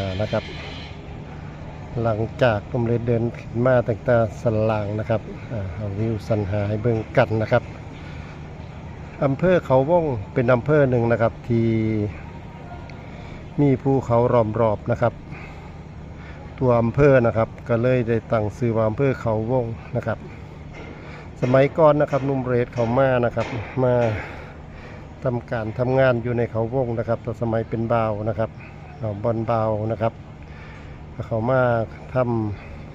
านะครับ หลังจากผมเลยเดินขึ้นมาตั้งต่สันหลังนะครับเอาวิวสันหาให้เบิ่งกันนะครับอำเภอเขาว่องเป็นอำเภอหนึ่งนะครับที่มีภูเขาล้อมรอบนะครับ ตัวอำเภอนะครับ ก็เลยได้ตั้งชื่อว่าอำเภอเขาว่องนะครับ สมัยก่อนนะครับนุ่มเรดเขามานะครับมาทำการทำงานอยู่ในเขาวงนะครับแต่สมัยเป็นบ่าวนะครับ เอาบอลเบานะครับ เขามาท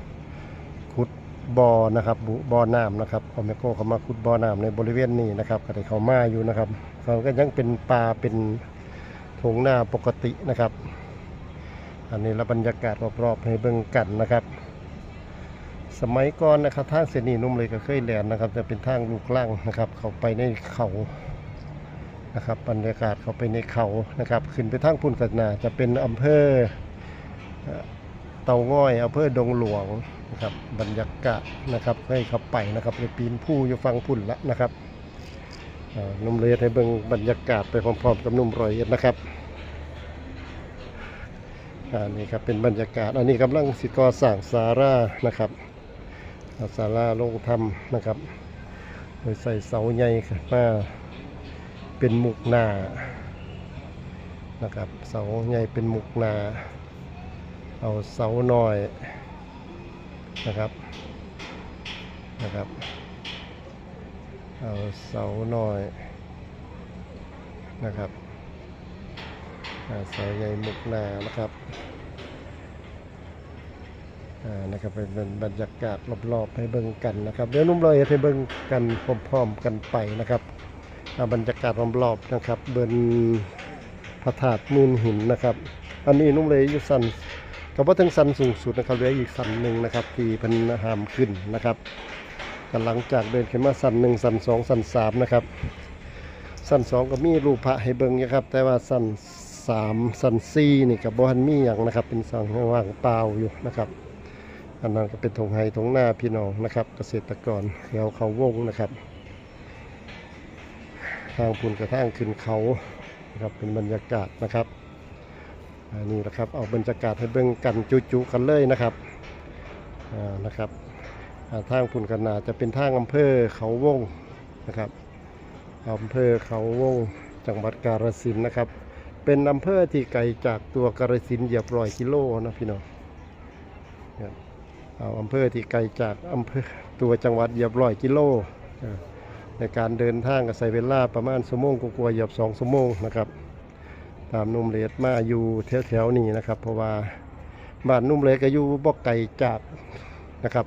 ำขุดบ่อนะครับบุบ่อน้ำนะครับเขาไม่โกเขามาขุดบ่อน้ำในบริเวณนี้นะครับก็ได้เขามาอยู่นะครับเขาก็ยังเป็นป่าเป็นทงหน้าปกตินะครับ อันนี้ละบรรยากาศรอบๆให้เบิ่งกันนะครับ สมัยก่อนนะครับทางเสนีนุ่มเลยก็เคยแลนนะครับ จะเป็นทางลูกล่างนะครับ เขาไปในเขา นะครับบรรยากาศเขาไปในเขานะครับ ขึ้นไปทางพุ่นกันาจะเป็นอำเภอเตาง่อยอำเภอดงหลวงนะครับบรรยากาศนะครับให้เขาไปนะครับไปปีนผู้อยู่ฟังพุ่นละนะครับนุ่มเลยให้เบิ่งบรรยากาศไปพร้อมๆกับนุ่มรอยเอ็ดนะครับอ่านี่ครับเป็นบรรยากาศอันนี้กำลังสิก่อสร้างศาลานะครับเอาศาลาลงทำนะครับโดยใส่เสาใหญ่ขึ้นมา เป็นมุกนานะครับ เสาใหญ่เป็นมุกนา เอาเสาหน่อยนะครับนะครับ เอาเสาหน่อยนะครับเสาใหญ่มุกนานะครับอ่านะครับเป็นบรรยากาศรอบๆให้เบิ่งกันนะครับ เดี๋ยวนุ่มลอยให้เบิ่งกันพร้อมๆกันไปนะครับ บรรยากาศรอบๆนะครับ เบินพระธาตุมูลหินนะครับ อันนี้นุ่มเลยอยู่สันก็บ่าถึงสันสูงสุดนะครับเหลืออีกสันหนึ่งนะครับที่เพิ่นหามขึ้นนะครับกหลังจากเดินขึ้นมาสันหนึ่งสันสองสันสามนะครับ สันสองก็มีรูปพระให้เบิ่งอยู่ครับ แต่ว่าสันสามสันสี่นี่ก็บ่ทันมีหยังนะครับ เป็นสันว่างเปล่าอยู่นะครับ อันนั้นก็เป็นทงไฮทงหน้าพี่น้องนะครับ เกษตรกรแถวเขาวงนะครับ ทางพุ่นกระทางขึ้นเขานะครับเป็นบรรยากาศนะครับอันนี้นะครับเอาบรรยากาศให้เบิ่งกันจุๆกันเลยนะครับอ่านะครับทางพุ่นกันนาจะเป็นทางอำเภอเขาวงนะครับอำเภอเขาวงจังหวัดกาฬสินนะครับ เป็นอำเภอที่ไกลจากตัวกาฬสินธุ์เหยียบร้อยกิโลนะพี่น้องเอาอำเภอที่ไกลจากอำเภอตัวจังหวัดเหยียบร้อยกิโลอ่า ในการเดินทางก็ใช้เวลาประมาณชั่วโมงกว่าๆหยียบสองชั่วโมงนะครับ ตามนุ่มเลดมาอยู่แถวๆนี้นะครับ เพราะว่าบ้านนุ่มเลดก็อยู่บ่อไกลจากนะครับ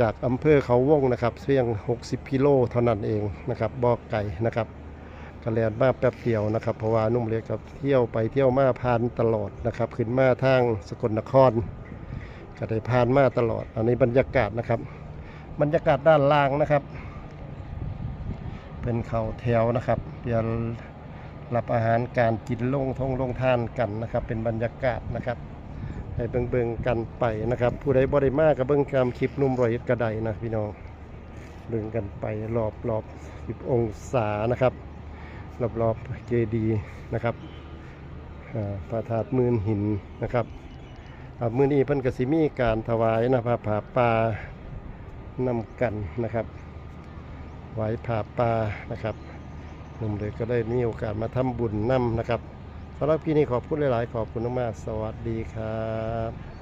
จากอำเภอเขาว่งนะครับเพียง 60กิโลเท่านั้นเองนะครับบ่อไกลนะครับกระแลนมาแป๊บเดียวนะครับ เพราะว่านุ่มเลดกับเที่ยวไปเที่ยวมาผ่านตลอดนะครับ ขึ้นมาทางสกลนครก็ได้ผ่านมาตลอด อันนี้บรรยากาศนะครับ บรรยากาศด้านล่างนะครับ เป็นเขาแถวนะครับเดี๋ยวรับอาหารการกินลงทงลงทานกันนะครับ เป็นบรรยากาศนะครับให้เบิ่งเบิงๆกันไปนะครับ ผู้ใดบ่ได้มากกับเบิ่งตามคลิปนุ่มรอยกระไดนะพี่น้องเบิ่งกันไปรอบรอบสิบองศานะครับ รอบรอบเจดีนะครับอ่าพระธาตุมืนหินนะครับอามือนี้เพิ่นก็สิมีการถวายนะพระผาป่านำกันนะครับ ไหว้ผาปลานะครับหนุ่มเด็กก็ได้มีโอกาสมาทำบุญนำนะครับสำหรับพี่นี่ขอบคุณหลาย ๆ ขอบคุณมากๆสวัสดีครับ